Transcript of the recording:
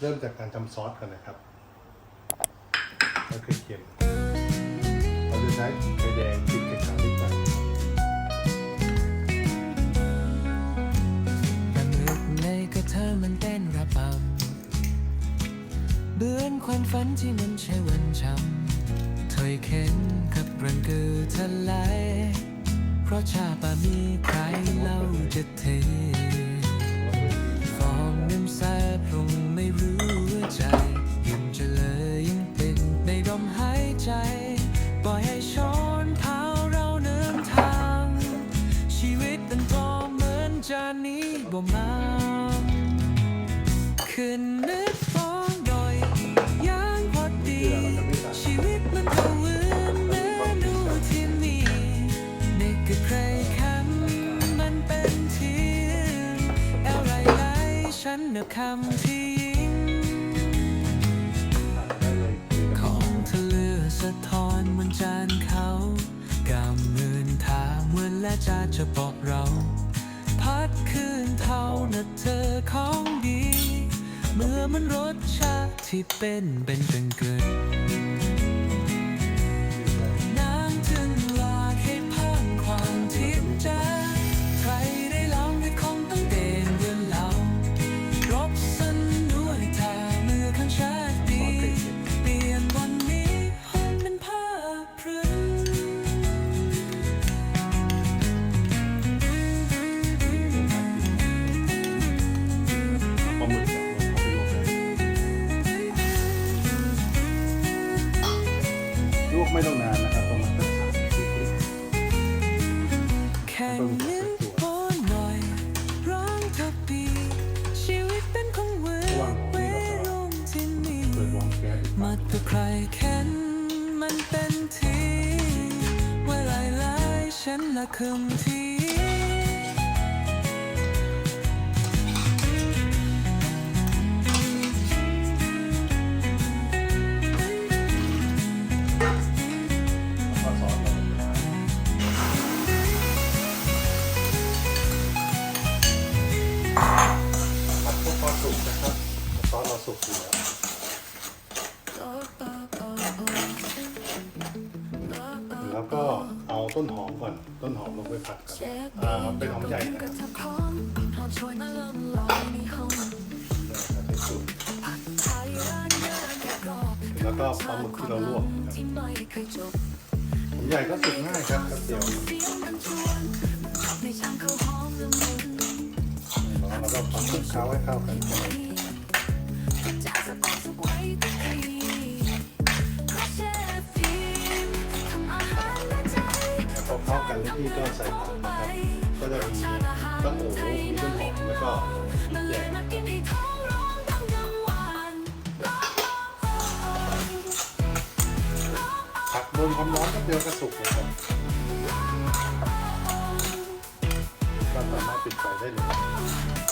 เริ่มจากการทำซอสกันนะครับก็คือเค็มเราจะใช้ไข่แดงพริกไข่ขาวนิดหน่อยปลาหมึกในกระเทอมันเต้นระบำเบือนควันฝันที่มันใช้วันช้ำถอยเข็นกับรังกือทะไหลเพราะชาปามีใครเล่าจะเท ใจ ปล่อยให้ช้อนเท้าเราเนินทาง ชีวิตมันก็เหมือนจานนี้บ่มาขึ้นนึกฟ้องหน่อยย่างพอดี ชีวิตมันก็เหมือนเมนูที่มีในกระเพรคมมันเป็นที่อลไรไลฉันนับคำที่ ลือสะท้อนบนจานเขากำเงินทางเหมือนและจาจะบอกเรา พัดคืนเท่านะเธอของดี เมื่อมันรสชาติที่เป็นเป็นจนเกิน ไม่ต้องนานนะครับประมาณสักสามสิบนาทีแค่นิ้นโป้หน่อยร้องทับปีชีวิตเป็นของเวรเวรุ่งที่มีเปิดวางแก๊สมาตัวใครแค้นมันเป็นทีเวลาหล่ฉันละคืนที สเราสุกอยู่แล้วแล้วก็เอาต้นหอมก่อน ต้นหอมลงไปผัดก่อนอ่าเป็นหอมใหญ่นะครับใช้สูตรแล้วก็ปลาหมึกที่เราลวกนะครับหอมใหญ่ก็สุกง่ายครับกระเทียมแล้วเราก็ผัดคลุกเคล้าให้เข้ากัน น้ากันแล้วพี่ก็ใส่ผักนะครับ ก็จะมีต้นหมูมีต้นหอมแล้วก็พริกแกงผักโดนความร้อนก็เดียวก็สุกเลยครับก็สามารถปิดไฟได้เลย